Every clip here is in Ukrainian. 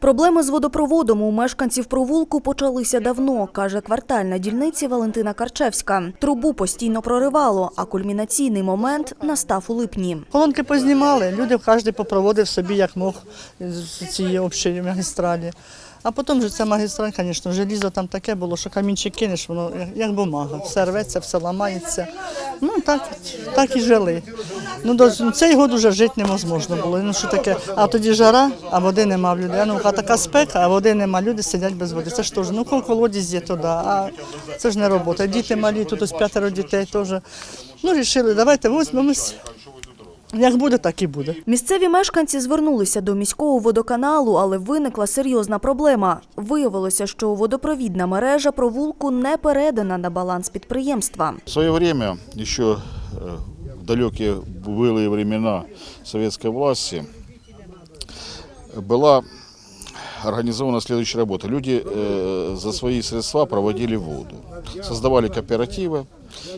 Проблеми з водопроводом у мешканців провулку почалися давно, каже квартальна дільниця Валентина Карчевська. Трубу постійно проривало, а кульмінаційний момент настав у липні. Колонки познімали, люди кожен попроводив собі як мог з цієї общої магістралі. А потім вже ця магістраль, звісно, желізо там таке було, що камінчик кинеш, воно як- бумага. Все рветься, все ламається. Ну так, так і жили. Ну, до ну, цей год вже жити неможливо було. Ну що таке? А тоді жара, а води нема в людей. Ну, а така спека, а води нема, люди сидять без води. Це ж теж, ну колодязь є, то да. А це ж не робота. Діти малі, тут ось п'ятеро дітей теж. Ну, рішили, давайте візьмемось. Як буде, так і буде. Місцеві мешканці звернулися до міського водоканалу, але виникла серйозна проблема. Виявилося, що водопровідна мережа провулку не передана на баланс підприємства. В свое время, еще э, в далекие былые времена советской власти, была организована следующая работа. Люди э, за свои средства проводили воду, создавали кооперативы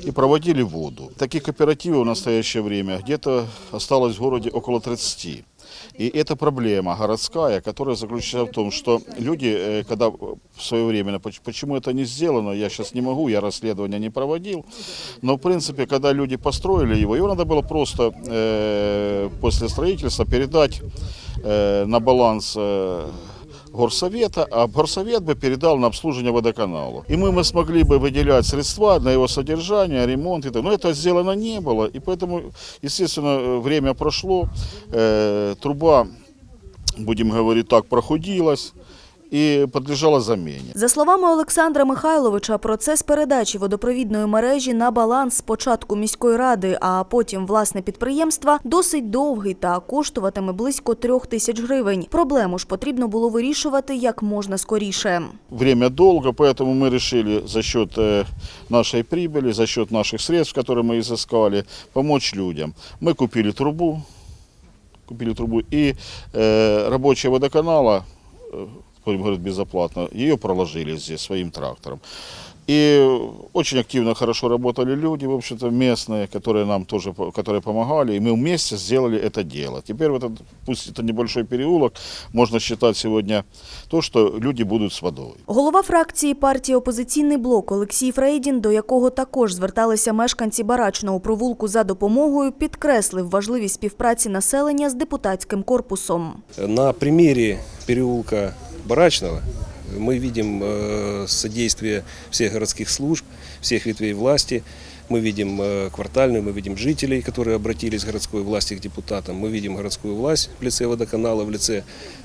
и проводили воду. Таких кооперативов в настоящее время где-то осталось в городе около 30. И это проблема городская, которая заключается в том, что люди, э, когда в свое время, поч- почему это не сделано, я сейчас не могу, я расследования не проводил, но в принципе, когда люди построили его, его надо было просто э, после строительства передать э, на баланс э, горсовета, а горсовет бы передал на обслуживание водоканалу. И мы, мы смогли бы выделять средства на его содержание, ремонт и так. Но это сделано не было, и поэтому, естественно, э, время прошло, э, труба, будем говорить так, проходилась и подлежала замене. За словами Олександра Михайловича, процес передачі водопровідної мережі на баланс спочатку міської ради, а потім власне підприємства досить довгий та коштуватиме близько трьох тисяч гривень. Проблему ж потрібно було вирішувати як можна скоріше. Время долго, поэтому мы решили за счет э, нашей прибыли, за счет наших средств, которые мы изыскали, помочь людям. Мы купили трубу, купили трубу и э, рабочие водоканала, э, будем говорить безоплатно, ее проложили здесь своим трактором. И очень активно, хорошо работали люди, в общем-то, местные, которые нам тоже, по- которые помогали, и мы вместе сделали это дело. Теперь в этот, пусть это небольшой переулок, можно считать сегодня то, что люди будут с водой. Голова фракції партії «Опозиційний блок» Олексій Фрейдін, до якого також зверталися мешканці барачного провулку за допомогою, підкреслив важливість співпраці населення з депутатським корпусом. На примере переулка Барачного мы видим э, содействие всех городских служб, всех ветвей власти. Мы видим э, квартальную, мы видим жителей, которые обратились к городской власти, к депутатам. Мы видим городскую власть в лице водоканала, в лице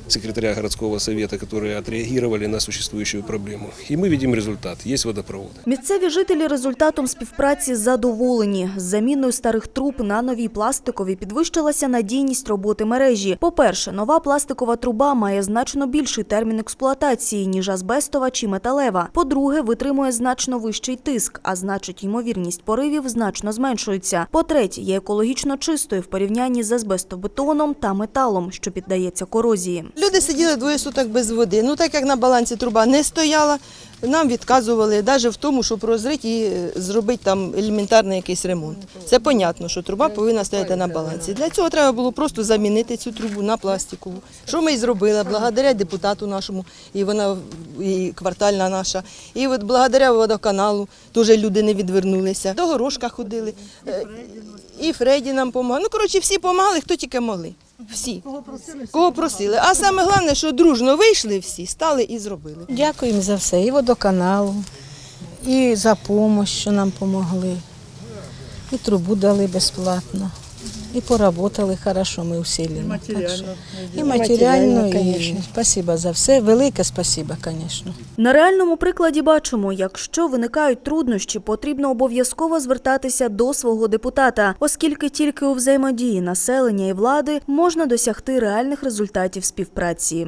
секретаря городского совета, которые отреагировали на существующую проблему. И мы видим результат. Есть водопровод. Місцеві жителі результатом співпраці задоволені. З заміною старих труб на нові пластикові підвищилася надійність роботи мережі. По-перше, нова пластикова труба має значно більший термін експлуатації, ніж азбестова чи металева. По-друге, витримує значно вищий тиск, а значить, ймовірність поривів значно зменшується. По-третє, є екологічно чистою в порівнянні з азбестобетоном та металом, що піддається корозії. Люди сиділи двоє суток без води. Ну так як на балансі труба не стояла, нам відказували навіть в тому, щоб розрити і е, зробити там елементарний якийсь ремонт. Це понятно, що труба повинна стояти на балансі. Для цього треба було просто замінити цю трубу на пластикову. Що ми і зробили, благодаря депутату нашому, і вона і квартальна наша. І от благодаря водоканалу теж люди не відвернулися. До горошка ходили. Е, І Фреді нам допомагав. Ну, коротше, всі допомагали, хто тільки могли. Всі. Кого просили. А саме головне, що дружно вийшли всі, стали і зробили. Дякуємо за все, і водоканалу, і за допомогу, що нам допомогли. І трубу дали безплатно. І поработали хорошо ми усилили. И материально. И материально, І матеріально, і спасибо за все. Велике спасибо, конечно. На реальному прикладі бачимо, якщо виникають труднощі, потрібно обов'язково звертатися до свого депутата, оскільки тільки у взаємодії населення і влади можна досягти реальних результатів співпраці.